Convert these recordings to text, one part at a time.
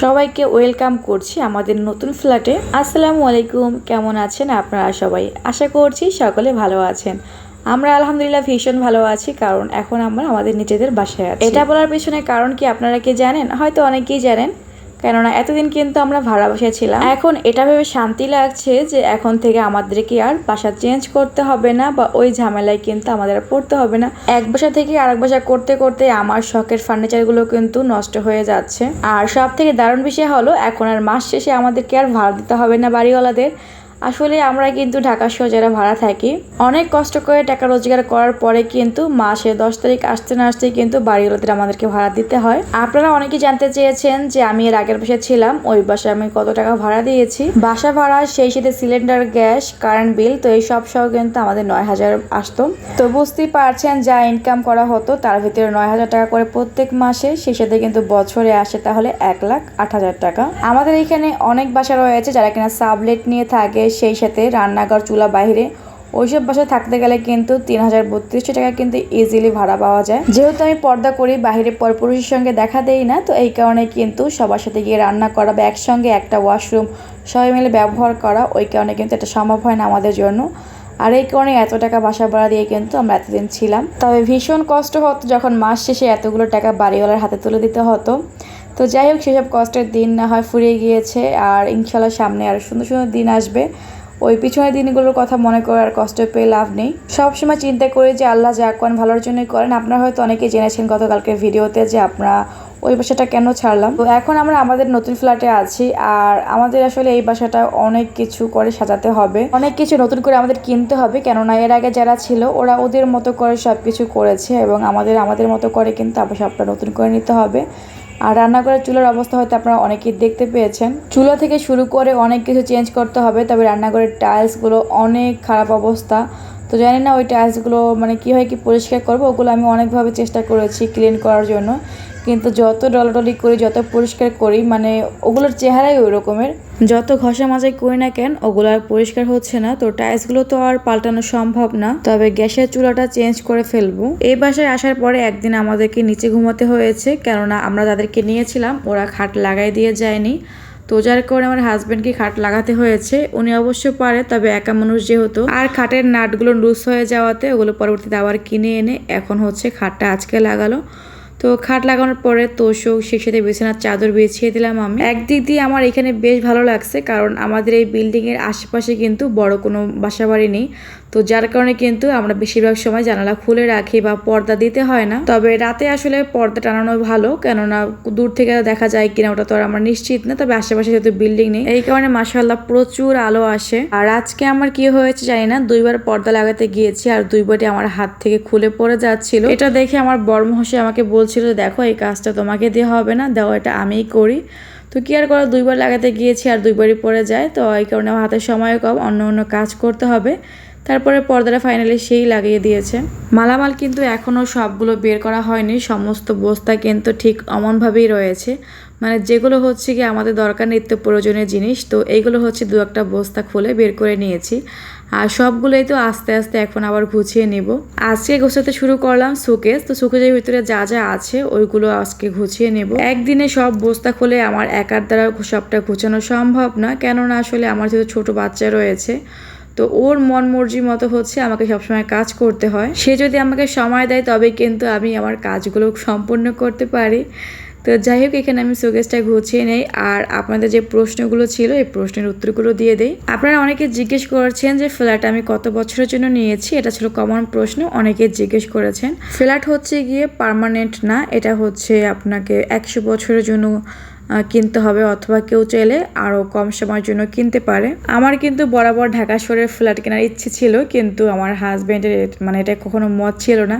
সবাইকে ওয়েলকাম করছি আমাদের নতুন ফ্ল্যাটে। আসসালামু আলাইকুম কেমন আছেন আপনারা সবাই? আশা করছি সকলে ভালো আছেন। আমরা আলহামদুলিল্লাহ ভীষণ ভালো আছি কারণ এখন আমরা আমাদের নিজেদের বাসায় আছি। এটা বলার পেছনে কারণ কি আপনারা কি জানেন? হয়তো অনেকেই জানেন কেননা এতদিন কিন্তু আমরা ভাড়া বাসায় ছিলাম। এখন এটা ভেবে শান্তি লাগছে যে এখন থেকে আমাদেরকে আর বাসা চেঞ্জ করতে হবে না বা ওই ঝামেলায় কিন্তু আমাদের আর পড়তে হবে না। এক বাসা থেকে আরেক বাসা করতে করতে আমার শখের ফার্নিচারগুলো কিন্তু নষ্ট হয়ে যাচ্ছে। আর সব থেকে দারুণ বিষয় হলো, এখন আর মাস শেষে আমাদেরকে আর ভাড়া দিতে হবে না বাড়িওয়ালাদের। আসলে আমরা কিন্তু ঢাকা শহর যারা ভাড়া থাকি, অনেক কষ্ট করে টাকা রোজগার করার পরে কিন্তু মাসে দশ তারিখ আসতে না আসতেই কিন্তু বাড়িওয়ালাদের আমাদেরকে ভাড়া দিতে হয়। আপনারা অনেকেই জানতে চেয়েছেন যে আমি এর আগের বাসায় ছিলাম, ওই বাসায় আমি কত টাকা ভাড়া দিয়েছি। বাসা ভাড়া, সেই সাথে সিলিন্ডার, গ্যাস, কারেন্ট বিল, তো এই সব সহ কিন্তু আমাদের নয় হাজার আসতো। তো বুঝতেই পারছেন যা ইনকাম করা হতো, তার ভিতরে নয় হাজার টাকা করে প্রত্যেক মাসে, সেই সাথে কিন্তু বছরে আসে তাহলে এক লাখ আট হাজার টাকা। আমাদের এখানে অনেক বাসা রয়েছে যারা কিনা সাবলেট নিয়ে থাকে সেই সাথে রান্নাঘর, চুলা বাইরে ওইসব বাসায় থাকতে গেলে কিন্তু তিন হাজার বত্রিশশো টাকা কিন্তু ইজিলি ভাড়া পাওয়া যায়। যেহেতু আমি পর্দা করি, বাহিরে পরপুরুষের সঙ্গে দেখা দেই না, তো এই কারণে কিন্তু সবার সাথে গিয়ে রান্না করা বা একসঙ্গে একটা ওয়াশরুম সবাই মিলে ব্যবহার করা, ওই কারণে কিন্তু এটা সম্ভব হয় না আমাদের জন্য। আর এই কারণে এত টাকা বাসা ভাড়া দিয়ে কিন্তু আমরা এতদিন ছিলাম। তবে ভীষণ কষ্ট হতো যখন মাস শেষে এতগুলো টাকা বাড়িওয়ালার হাতে তুলে দিতে হতো। তো যাই হোক, সেসব কষ্টের দিন না হয় ফুরিয়ে গিয়েছে আর ইনশাল্লাহ সামনে আরও সুন্দর সুন্দর দিন আসবে। ওই পিছনের দিনগুলোর কথা মনে করে আর কষ্ট পেয়ে লাভ নেই। সবসময় চিন্তা করি যে আল্লাহ যা করেন, ভালোর জন্যই করেন। আপনারা হয়তো অনেকে জেনেছেন গতকালকের ভিডিওতে যে আপনারা ওই বাসাটা কেন ছাড়লাম। তো এখন আমরা আমাদের নতুন ফ্ল্যাটে আছি আর আমাদের আসলে এই বাসাটা অনেক কিছু করে সাজাতে হবে। অনেক কিছু নতুন করে আমাদের কিনতে হবে। কেননা এর আগে যারা ছিল, ওরা ওদের মতো করে সব কিছু করেছে এবং আমাদের আমাদের মতো করে কিন্তু আবার সবটা নতুন করে নিতে হবে। আর রান্নাঘরের চুলার অবস্থা হয়তো আপনারা অনেকেই দেখতে পেয়েছেন। চুলা থেকে শুরু করে অনেক কিছু চেঞ্জ করতে হবে, তবে রান্নাঘরের টাইলসগুলো অনেক খারাপ অবস্থা। তো জানি না ওই টাইলসগুলো মানে কী হয় কি পরিষ্কার করব, ওগুলো আমি অনেকভাবে চেষ্টা করেছি ক্লিন করার জন্য। কিন্তু যত ডলাডলি করি, যত পরিষ্কার করি মানে ওগুলোর চেহারাই ওই রকমের যত ঘষা মাজাই করি না কেন, ওগুলো আর পরিষ্কার হচ্ছে না। তো টাইলসগুলো তো আর পাল্টানো সম্ভব না। তবে গ্যাসের চুলাটা চেঞ্জ করে ফেলব। এই বাসায় আসার পরে একদিন আমাদেরকে নিচে ঘুমাতে হয়েছে, কেননা আমরা তাদেরকে নিয়েছিলাম। ওরা খাট লাগাই দিয়ে যায়নি। তো যার কারণে আমার হাজব্যান্ডকে খাট লাগাতে হয়েছে। উনি অবশ্য পারে, তবে একা মানুষ যেহেতু। আর খাটের নাটগুলো লুজ হয়ে যাওয়াতে ওগুলো পরবর্তীতে আবার কিনে এনে এখন হচ্ছে খাটটা আজকে লাগালো। তো খাট লাগানোর পরে তোষক সেই সাথে বিছানার চাদর বিছিয়ে দিলাম আমি। একদিক দিয়ে আমার এখানে বেশ ভালো লাগছে, কারণ আমাদের এই বিল্ডিংয়ের আশেপাশে কিন্তু বড় কোনো বাসাবাড়ি নেই। তো যার কারণে কিন্তু আমরা বেশিরভাগ সময় জানালা খুলে রাখি বা পর্দা দিতে হয় না। তবে রাতে আসলে পর্দা টানানো ভালো, কেননা দূর থেকে দেখা যায় কিনা ওটা তো আর আমরা নিশ্চিত না, তবে আশেপাশে যেহেতু বিল্ডিং নেই, এই কারণে মাসাল্লাহ প্রচুর আলো আসে। আর আজকে আমার কি হয়েছে জানি না, দুইবার পর্দা লাগাতে গিয়েছি আর দুইবারই আমার হাত থেকে খুলে পড়ে যাচ্ছিল। এটা দেখে আমার বর্মহসে আমাকে বলছিল দেখো, এই কাজটা তোমাকে দিয়ে হবে না, দাও এটা আমিই করি। তো কি আর করা, দুইবার লাগাতে গিয়েছি আর দুইবারই পড়ে যায়। তো এই কারণে আমার হাতে সময় কম, অন্য অন্য কাজ করতে হবে। তারপরে পর্দাটা ফাইনালি সেই লাগিয়ে দিয়েছে। মালামাল কিন্তু এখনও সবগুলো বের করা হয়নি, সমস্ত বস্তা কিন্তু ঠিক অমনভাবেই রয়েছে। মানে যেগুলো হচ্ছে কি আমাদের দরকার নিত্য প্রয়োজনীয় জিনিস, তো এইগুলো হচ্ছে দু একটা বস্তা খুলে বের করে নিয়েছি। আর সবগুলোই তো আস্তে আস্তে এখন আবার গুছিয়ে নেব। আজকে গোছাতে শুরু করলাম সুকেস, তো সুকেজের ভিতরে যা যা আছে ওইগুলো আজকে গুছিয়ে নেব। একদিনে সব বস্তা খুলে আমার একার দ্বারা সবটা গুছানো সম্ভব না কেননা আসলে আমার যেহেতু ছোট বাচ্চা রয়েছে তো ওর মন মর্জি মতো হচ্ছে আমাকে সবসময় কাজ করতে হয়। সে যদি আমাকে সময় দেয় তবে কিন্তু আমি আমার কাজগুলো সম্পূর্ণ করতে পারি। তো যাই হোক, এখানে আমি শোকেসটা গুছিয়ে নেই। আর আপনাদের যে প্রশ্নগুলো ছিল, এই প্রশ্নের উত্তরগুলো দিয়ে দেই। আপনারা অনেকে জিজ্ঞেস করেছেন যে, ফ্ল্যাট আমি কত বছরের জন্য নিয়েছি? এটা ছিল কমন প্রশ্ন, অনেকে জিজ্ঞেস করেছেন। ফ্ল্যাট হচ্ছে গিয়ে পার্মানেন্ট না, এটা হচ্ছে আপনাকে একশো বছরের জন্য কিনতে হবে অথবা কেউ চাইলে আরও কম সময়ের জন্য কিনতে পারে। আমার কিন্তু বরাবর ঢাকা শহরের ফ্ল্যাট কেনার ইচ্ছে ছিল, কিন্তু আমার হাজব্যান্ডের মানে এটা কখনো মত ছিল না।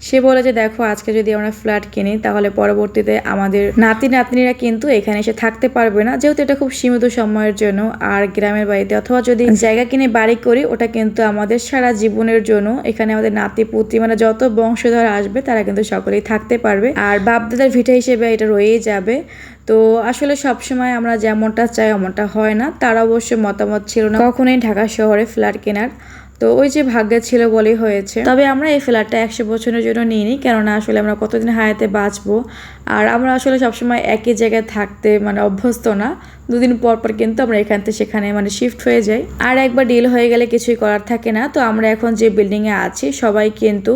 সে বলে যে দেখো আজকে যদি আমরা ফ্ল্যাট কিনি তাহলে পরবর্তীতে আমাদের নাতি নাতনিরা কিন্তু এখানে এসে থাকতে পারবে না। যেহেতু এটা খুব সীমিত সময়ের জন্য আর গ্রামের বাড়িতে অথবা যদি জায়গা কিনে বাড়ি করি ওটা কিন্তু আমাদের সারা জীবনের জন্য এখানে আমাদের নাতি পুতি মানে যত বংশধর আসবে তারা কিন্তু সকলেই থাকতে পারবে। আর বাপদাদার ভিটা হিসেবে এটা রয়েই যাবে। তো আসলে সবসময় আমরা যেমনটা চাই এমনটা হয় না। তার অবশ্য মতামত ছিল না কখনোই ঢাকা শহরে ফ্ল্যাট কেনার। তো ওই যে ভাগ্যে ছিল বলেই হয়েছে। তবে আমরা এই ফ্ল্যাটটা একশো বছরের জন্য নিইনি, কেননা আসলে আমরা কতদিন হায়াতে বাঁচবো। আর আমরা আসলে সবসময় একই জায়গায় থাকতে মানে অভ্যস্ত না। দুদিন পর পর কিন্তু আমরা এখান থেকে সেখানে মানে শিফট হয়ে যাই। আর একবার ডিল হয়ে গেলে কিছুই করার থাকে না। তো আমরা এখন যে বিল্ডিংয়ে আছি, সবাই কিন্তু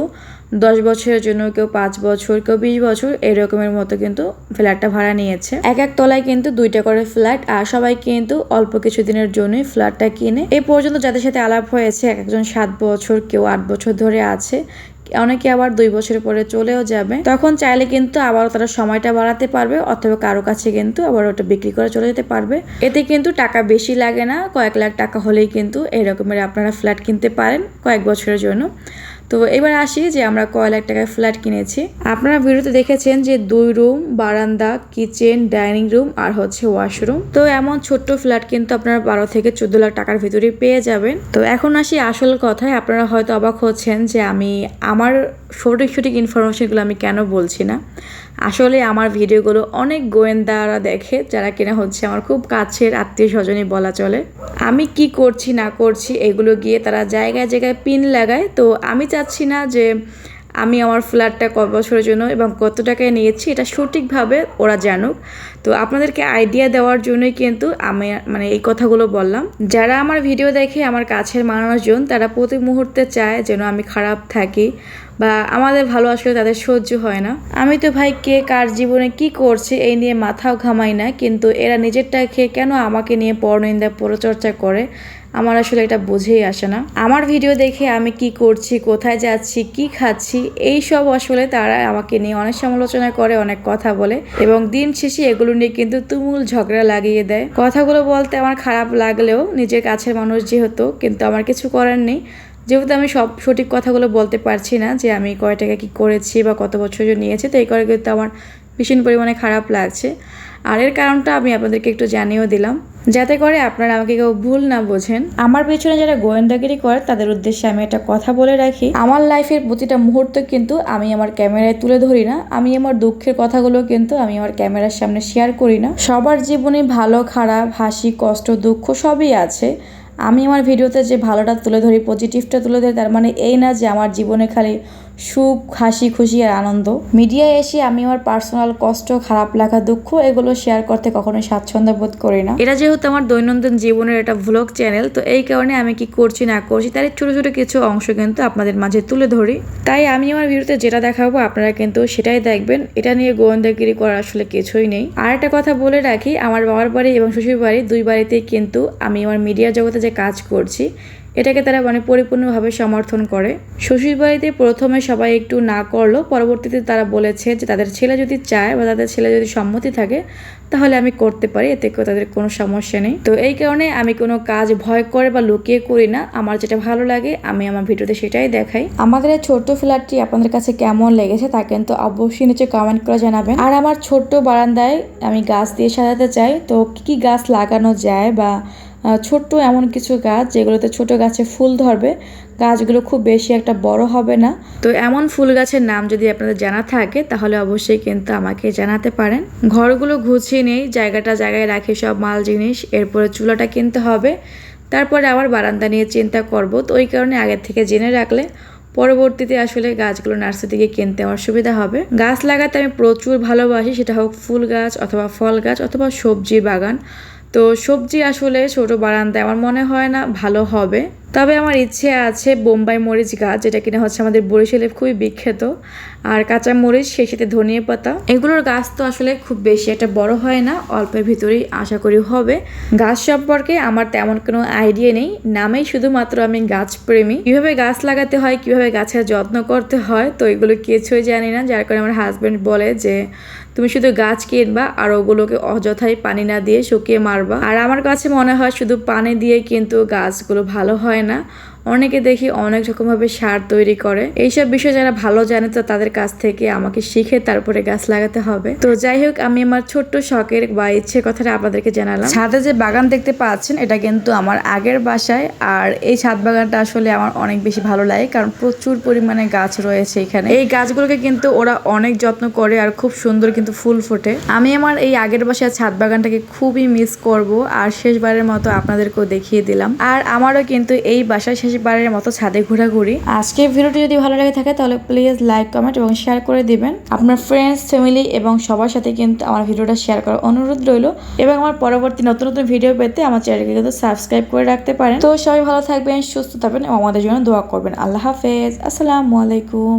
দশ বছরের জন্য, কেউ পাঁচ বছর, কেউ বিশ বছর, এরকমের মতো কিন্তু ফ্ল্যাটটা ভাড়া নিয়েছে। এক এক তলায় কিন্তু দুইটা করে ফ্ল্যাট, আর সবাই কিন্তু অল্প কিছু দিনের জন্যই ফ্ল্যাটটা কিনে। এই পর্যন্ত যাদের সাথে আলাপ হয়েছে, এক একজন সাত বছর, কেউ আট বছর ধরে আছে, অনেকে আবার দুই বছর পরে চলেও যাবে। তখন চাইলে কিন্তু আবারও তারা সময়টা বাড়াতে পারবে, অথবা কারও কাছে কিন্তু আবার ওটা বিক্রি করে চলে যেতে পারবে। এতে কিন্তু টাকা বেশি লাগে না, কয়েক লাখ টাকা হলেই কিন্তু এরকমের আপনারা ফ্ল্যাট কিনতে পারেন কয়েক বছরের জন্য। তো এবার আসি যে আমরা কয় লাখ টাকায় ফ্ল্যাট কিনেছি। আপনারা ভিডিওতে দেখেছেন যে দুই রুম, বারান্দা, কিচেন, ডাইনিং রুম আর হচ্ছে ওয়াশরুম। তো এমন ছোট্ট ফ্ল্যাট কিন্তু আপনারা বারো থেকে চোদ্দ লাখ টাকার ভিতরে পেয়ে যাবেন। তো এখন আসি আসল কথায়। আপনারা হয়তো অবাক হচ্ছেন যে আমি আমার সঠিক সঠিক ইনফরমেশনগুলো আমি কেন বলছি না। আসলে আমার ভিডিওগুলো অনেক গোয়েন্দারা দেখে, যারা কিনা হচ্ছে আমার খুব কাছের আত্মীয় স্বজনই বলা চলে। আমি কি করছি না করছি এগুলো গিয়ে তারা জায়গায় জায়গায় পিন লাগায়। তো আমি চাচ্ছি না যে আমি আমার ফ্ল্যাটটা ক বছরের জন্য এবং কত টাকায় নিয়েছি এটা সঠিকভাবে ওরা জানুক। তো আপনাদেরকে আইডিয়া দেওয়ার জন্যই কিন্তু আমি মানে এই কথাগুলো বললাম। যারা আমার ভিডিও দেখে আমার কাছের মানুষজন, তারা প্রতি মুহূর্তে চায় যেন আমি খারাপ থাকি বা আমাদের ভালো আসলে তাদের সহ্য হয় না। আমি তো ভাই কে কার জীবনে কি করছে এই নিয়ে মাথাও ঘামাই না, কিন্তু এরা নিজেরটা খেয়ে কেন আমাকে নিয়ে পরনিন্দা পরচর্চা করে? আমার আসলে এটা বোঝেই আসে না। আমার ভিডিও দেখে আমি কি করছি, কোথায় যাচ্ছি, কি খাচ্ছি এই সব আসলে তারা আমাকে নিয়ে অনেক সমালোচনা করে, অনেক কথা বলে এবং দিন শেষে এগুলো নিয়ে কিন্তু তুমুল ঝগড়া লাগিয়ে দেয়। কথাগুলো বলতে আমার খারাপ লাগলেও নিজের কাছের মানুষ যেহেতু, কিন্তু আমার কিছু করার নেই। যেহেতু আমি সব সঠিক কথাগুলো বলতে পারছি না যে আমি কয় টাকা কী করেছি বা কত বছর নিয়েছি, তো এই করে কিন্তু আমার ভীষণ পরিমাণে খারাপ লাগছে। আর এর কারণটা আমি আপনাদেরকে একটু জানিয়েও দিলাম। যাতে করে আপনারা আমাকে কেউ ভুল না বোঝেন। আমার পেছনে যারা গোয়েন্দাগিরি করে, তাদের উদ্দেশ্যে আমি একটা কথা বলে রাখি। আমার লাইফের প্রতিটা মুহূর্ত কিন্তু আমি আমার ক্যামেরায় তুলে ধরি না। আমি আমার দুঃখের কথাগুলো কিন্তু আমি আমার ক্যামেরার সামনে শেয়ার করি না। সবার জীবনে ভালো, খারাপ, হাসি, কষ্ট, দুঃখ সবই আছে। আমি আমার ভিডিওতে যে ভালোটা তুলে ধরি পজিটিভটা তুলে ধরি, তার মানে এই না যে আমার জীবনে খালি সুখ, হাসি, খুশি আর আনন্দ। মিডিয়ায় এসে আমি আমার পার্সোনাল কষ্ট, খারাপ লাগা, দুঃখ এগুলো শেয়ার করতে কখনোই স্বাচ্ছন্দ্য বোধ করি না। এটা যেহেতু আমার দৈনন্দিন জীবনের একটা ভ্লগ চ্যানেল তো এই কারণে আমি কি করছি না করছি তার ছোট ছোট কিছু অংশ কিন্তু আপনাদের মাঝে তুলে ধরি। তাই আমি আমার ভিডিওতে যেটা দেখাবো আপনারা কিন্তু সেটাই দেখবেন। এটা নিয়ে গোয়েন্দাগিরি করার আসলে কিছুই নেই। আর একটা কথা বলে রাখি, আমার বাবার বাড়ি এবং শ্বশুর বাড়ি দুই বাড়িতেই কিন্তু আমি আমার মিডিয়া জগতে যে কাজ করছি এটাকে তারা মানে পরিপূর্ণভাবে সমর্থন করে। শ্বশুর বাড়িতে প্রথমে সবাই একটু না করল পরবর্তীতে তারা বলেছে যে তাদের ছেলে যদি চায় বা তাদের ছেলে যদি সম্মতি থাকে, তাহলে আমি করতে পারি, এতে তাদের কোনো সমস্যা নেই। তো এই কারণে আমি কোনো কাজ ভয় করে বা লুকিয়ে করি না। আমার যেটা ভালো লাগে, আমি আমার ভিডিওতে সেটাই দেখাই। আমাদের এই ছোট্ট ফ্ল্যাটটি আপনাদের কাছে কেমন লেগেছে তা কিন্তু অবশ্যই নিচে কমেন্ট করে জানাবেন। আর আমার ছোট্ট বারান্দায় আমি গাছ দিয়ে সাজাতে চাই, তো কি কি গাছ লাগানো যায় বা ছোট্ট এমন কিছু গাছ যেগুলোতে ছোট গাছে ফুল ধরবে। গাছগুলো খুব বেশি একটা বড় হবে না। তো এমন ফুল গাছের নাম যদি আপনাদের জানা থাকে, তাহলে অবশ্যই কিন্তু আমাকে জানাতে পারেন। ঘরগুলো গুছিয়ে নেই, জায়গাটা জায়গায় রাখি সব মাল জিনিস, এরপরে চুলাটা কিনতে হবে। তারপরে আবার বারান্দা নিয়ে চিন্তা করব। তো ওই কারণে আগের থেকে জেনে রাখলে পরবর্তীতে আসলে গাছগুলো নার্সারি থেকে কিনতে আমার সুবিধা হবে। গাছ লাগাতে আমি প্রচুর ভালোবাসি, সেটা হোক ফুল গাছ অথবা ফল গাছ অথবা সবজি বাগান। তো সবজি আসলে ছোটো বারান্দায় আমার মনে হয় না ভালো হবে। তবে আমার ইচ্ছে আছে বোম্বাই মরিচ গাছ, যেটা কিনা হচ্ছে আমাদের বরিশালে খুবই বিখ্যাত। আর কাঁচা মরিচ সেই সাথে ধনিয়া পাতা। এগুলোর গাছ তো আসলে খুব বেশি একটা বড় হয় না, অল্পের ভিতরেই আশা করি হবে। গাছ সম্পর্কে আমার তেমন কোনো আইডিয়া নেই। নামেই শুধুমাত্র আমি গাছ প্রেমী। কীভাবে গাছ লাগাতে হয়, কীভাবে গাছের যত্ন করতে হয়, তো এগুলো কিছুই জানি না। যার কারণে আমার হাজবেন্ড বলে যে, তুমি শুধু গাছ কিনবা আর ওগুলোকে অযথাই পানি না দিয়ে শুকিয়ে মারবা। আর আমার কাছে মনে হয় শুধু পানি দিয়ে কিন্তু গাছগুলো ভালো হয় না অনেকে দেখি অনেক রকমভাবে সার তৈরি করে। এইসব বিষয় যারা ভালো জানে তো তাদের কাছ থেকে আমাকে শিখে তারপরে গাছ লাগাতে হবে। তো যাই হোক আমি আমার ছোট্ট শখের বা ইচ্ছে কথাটা আপনাদেরকে জানালাম। ছাদে যে বাগান দেখতে পাচ্ছেন এটা কিন্তু আমার আগের বাসায়। আর এই ছাদ বাগানটা আসলে আমার অনেক বেশি ভালো লাগে কারণ প্রচুর পরিমাণে গাছ রয়েছে এখানে। এই গাছগুলোকে কিন্তু ওরা অনেক যত্ন করে আর খুব সুন্দর কিন্তু ফুল ফোটে। আমি আমার এই আগের বাসায় ছাদ বাগানটাকে খুবই মিস করব। আর শেষবারের মতো আপনাদেরকেও দেখিয়ে দিলাম। আর আমারও কিন্তু এই বাসায় শেষ শেষবারের মতো ছাদে ঘোরাঘুরি। আজকে ভিডিওটি যদি ভালো লাগে থাকে, তাহলে প্লিজ লাইক কমেন্ট এবং শেয়ার করে দিবেন। আপনার ফ্রেন্ডস ফ্যামিলি এবং সবার সাথে কিন্তু আমার ভিডিওটা শেয়ার করার অনুরোধ রইল। এবং আমার পরবর্তী নতুন নতুন ভিডিও পেতে আমার চ্যানেলকে কিন্তু সাবস্ক্রাইব করে রাখতে পারেন। তো সবাই ভালো থাকবেন, সুস্থ থাকবেন এবং আমাদের জন্য দোয়া করবেন। আল্লাহ হাফেজ। আসসালামু আলাইকুম।